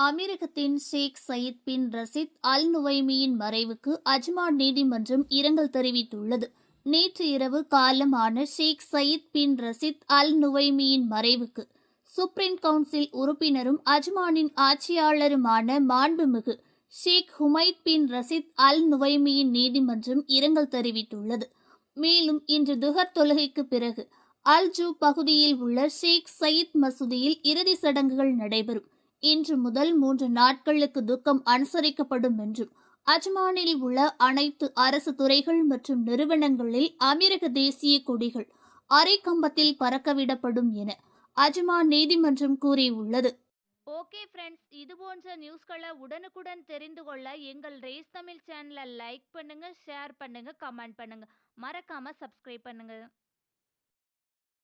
அமீரகத்தின் ஷேக் Saeed bin Rashid அல் நுவைமியின் மறைவுக்கு Ajman நீதிமன்றம் இரங்கல் தெரிவித்துள்ளது. நேற்று இரவு காலமான ஷேக் சயீத் பின் ரசித் அல் நுவைமியின் மறைவுக்கு சுப்ரீம் கவுன்சில் உறுப்பினரும் அஜ்மானின் ஆட்சியாளருமான மாண்புமிகு ஷேக் ஹுமைத் பின் ரசித் அல் நுவைமியின் நீதிமன்றம் இரங்கல் தெரிவித்துள்ளது. மேலும் இன்று துஹர் தொழுகைக்கு பிறகு அல் ஜூ பகுதியில் உள்ள ஷேக் சயீத் மசூதியில் இறுதி சடங்குகள் நடைபெறும். இன்று முதல் மூன்று நாட்களுக்கு துக்கம் அனுசரிக்கப்படும் என்றும் அஜ்மானில் உள்ள அனைத்து அரசு துறைகள் மற்றும் நிறுவனங்களில் அமீரக தேசிய கொடிகள் அரை கம்பத்தில் பறக்கவிடப்படும் என அஜ்மான் நீதிமன்றம் கூறியுள்ளது. ஓகே ஃப்ரெண்ட்ஸ் இது போன்ற நியூஸ்களை உடனுக்குடன் தெரிந்து கொள்ள எங்கள் ரேஸ் தமிழ் சேனலை லைக் பண்ணுங்க ஷேர் பண்ணுங்க கமெண்ட் பண்ணுங்க. மறக்காம சப்ஸ்கிரைப் பண்ணுங்க.